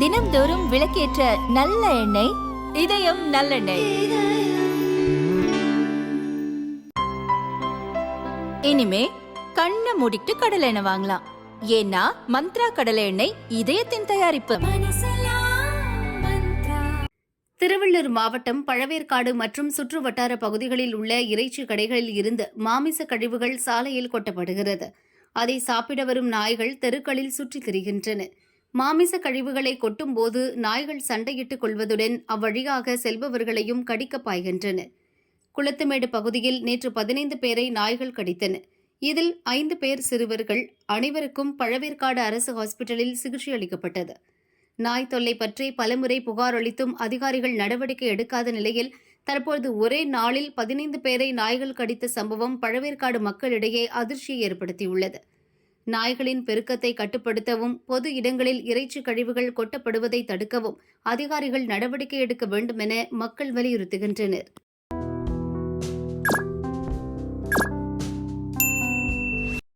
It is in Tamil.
தினம்தோறும் விளக்கேற்ற நல்ல எண்ணெய் இதயம் நல்லெண்ணெய். இனிமே கண்ணை மூடிட்டு கடலை எண்ணெய் வாங்கலாம். ஏன்னா மந்த்ரா கடலை எண்ணெய் இதயத்தின் தயாரிப்பு. திருவள்ளூர் மாவட்டம் பழவேற்காடு மற்றும் சுற்று வட்டார பகுதிகளில் உள்ள இறைச்சி கடைகளில் இருந்து மாமிச கழிவுகள் சாலையில் கொட்டப்படுகிறது. அதை சாப்பிட வரும் நாய்கள் தெருக்களில் சுற்றித் திரிகின்றன. மாமிச கழிவுகளை கொட்டும்போது நாய்கள் சண்டையிட்டுக் கொள்வதுடன் அவ்வழியாக செல்பவர்களையும் கடிக்க பாய்கின்றன. குளத்துமேடு பகுதியில் நேற்று பதினைந்து பேரை நாய்கள் கடித்தன. இதில் ஐந்து பேர் சிறுவர்கள் அனைவருக்கும் பழவேற்காடு அரசு ஹாஸ்பிட்டலில் சிகிச்சை அளிக்கப்பட்டது. நாய் தொல்லை பற்றி பலமுறை புகார் அளித்தும் அதிகாரிகள் நடவடிக்கை எடுக்காத நிலையில் தற்போது ஒரே நாளில் பதினைந்து பேரை நாய்கள் கடித்த சம்பவம் பழவேற்காடு மக்களிடையே அதிர்ச்சியை ஏற்படுத்தியுள்ளது. நாய்களின் பெருக்கத்தை கட்டுப்படுத்தவும் பொது இடங்களில் இறைச்சி கழிவுகள் கொட்டப்படுவதை தடுக்கவும் அதிகாரிகள் நடவடிக்கை எடுக்க வேண்டும் என மக்கள் வலியுறுத்துகின்றனர்.